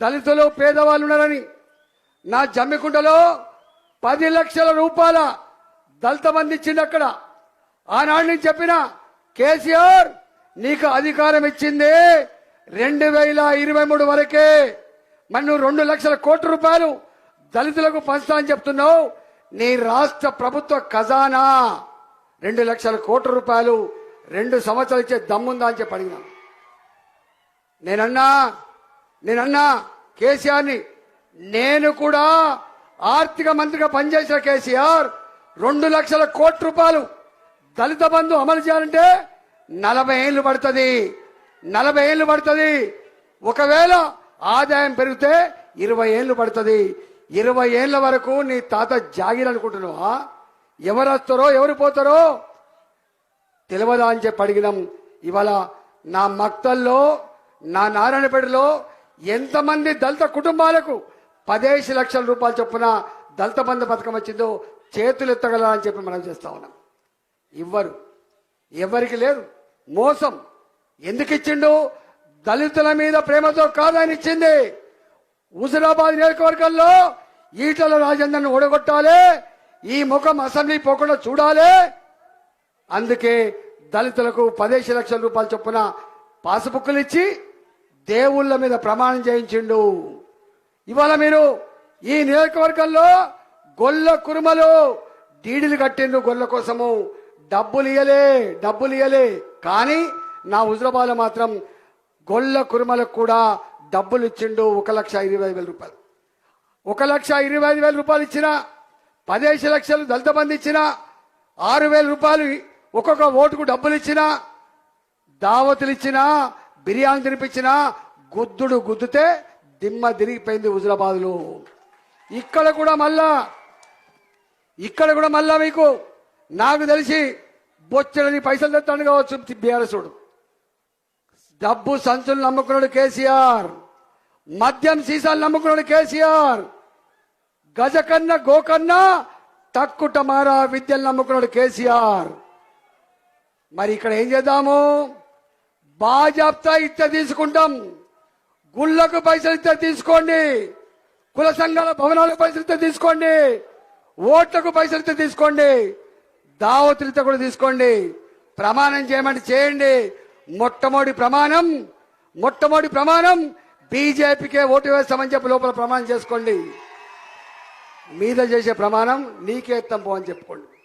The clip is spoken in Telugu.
దళితులు పేదవాళ్ళు ఉన్నారని. నా జమ్మికుంటలో పది లక్షల రూపాయల దళిత మంది ఇచ్చింది అక్కడ. ఆనాడు నేను చెప్పిన కేసీఆర్ నీకు అధికారం ఇచ్చింది రెండు వేల ఇరవై మూడు వరకే. మరి నువ్వు రెండు లక్షల కోట్ల రూపాయలు దళితులకు పంచుతా అని చెప్తున్నావు. నీ రాష్ట్ర ప్రభుత్వ ఖజానా. రెండు లక్షల కోట్ల రూపాయలు రెండు సంవత్సరాలు ఇచ్చే దమ్ముందా అని చెప్పి అడిగినా. నేనన్నా నేనన్నా కేసీఆర్ని నేను కూడా ఆర్థిక మంత్రిగా పనిచేసిన కేసీఆర్ రెండు లక్షల కోట్ల రూపాయలు దళిత బంధు అమలు చేయాలంటే నలభై ఏళ్ళు పడుతుంది. నలభై ఏళ్ళు పడుతుంది. ఒకవేళ ఆదాయం పెరిగితే ఇరవై ఏళ్ళు పడుతుంది. ఇరవై ఏళ్ళ వరకు నీ తాత జాగిర్ అనుకుంటున్నావా? ఎవరు వస్తారో ఎవరు పోతారో తెలియదా అని చెప్పి అడిగినాం ఇవాళ నా మక్తల్లో నా నారాయణపేటలో ఎంతమంది దళిత కుటుంబాలకు పదేసి లక్షల రూపాయలు చొప్పున దళిత బంధు పథకం వచ్చిందో చేతులు ఎత్తగలరా అని చెప్పి మనం చేస్తా ఉన్నాం. ఇవ్వరు. ఎవరికి లేదు. మోసం. ఎందుకు ఇచ్చిండు? దళితుల మీద ప్రేమతో కాదని ఇచ్చింది. హుజరాబాద్ నియోజకవర్గంలో ఈటల రాజేందర్ను ఓడగొట్టాలి ఈ ముఖం అసెంబ్లీ పోకుండా చూడాలి. అందుకే దళితులకు పదేసి లక్షల రూపాయల చొప్పున పాసుబుక్కులు ఇచ్చి దేవుళ్ళ మీద ప్రమాణం చేయించిండు. ఇవాళ మీరు ఈ నియోజకవర్గంలో గొల్ల కురుమలు డీడీలు కట్టిండు గొల్ల కోసము. డబ్బులు ఇయ్యలే డబ్బులు ఇయ్యలే. కానీ నా హుజరాబాద్ మాత్రం గొల్ల కురుమలకు కూడా డబ్బులు ఇచ్చిండు ఒక లక్ష ఇరవై వేల రూపాయలు. ఒక లక్ష ఇరవై ఐదు వేల రూపాయలు ఇచ్చిన పదిహేను లక్షలు దళిత మంది ఇచ్చిన ఆరు వేల రూపాయలు ఒక్కొక్క ఓటుకు డబ్బులు ఇచ్చిన దావతులు ఇచ్చిన బిర్యానీ తినిపించిన గుద్దుడు గుద్దుతే దిమ్మ తిరిగిపోయింది హుజరాబాద్లో. ఇక్కడ కూడా మళ్ళా ఇక్కడ కూడా మళ్ళా మీకు నాకు తెలిసి బొచ్చడని పైసలు తెస్తాను కావచ్చు బీఆర్ఎస్డు డబ్బు సంచులు నమ్ముకున్నాడు కేసీఆర్. మద్యం సీసాలు నమ్ముకున్నాడు కేసీఆర్. గజకన్న గోకన్న తక్కుట మారా విద్యలు నమ్ముకున్నాడు కేసీఆర్. మరి ఇక్కడ ఏం చేద్దాము? బాజాప్తా ఇస్తే తీసుకుంటాం. గుళ్ళకు పైసలు ఇస్తే తీసుకోండి. కుల సంఘాల భవనాలకు పైసలు ఇస్తే తీసుకోండి. ఓట్లకు పైసలు ఇస్తే తీసుకోండి. దావతులతో కూడా తీసుకోండి. ప్రమాణం చేయమంటే చేయండి. మొట్టమొదటి ప్రమాణం మొట్టమొదటి ప్రమాణం బీజేపీకే ఓటు వేస్తామని చెప్పి లోపల ప్రమాణం చేసుకోండి. మీద చేసే ప్రమాణం నీకే ఎత్తం పో అని చెప్పుకోండి.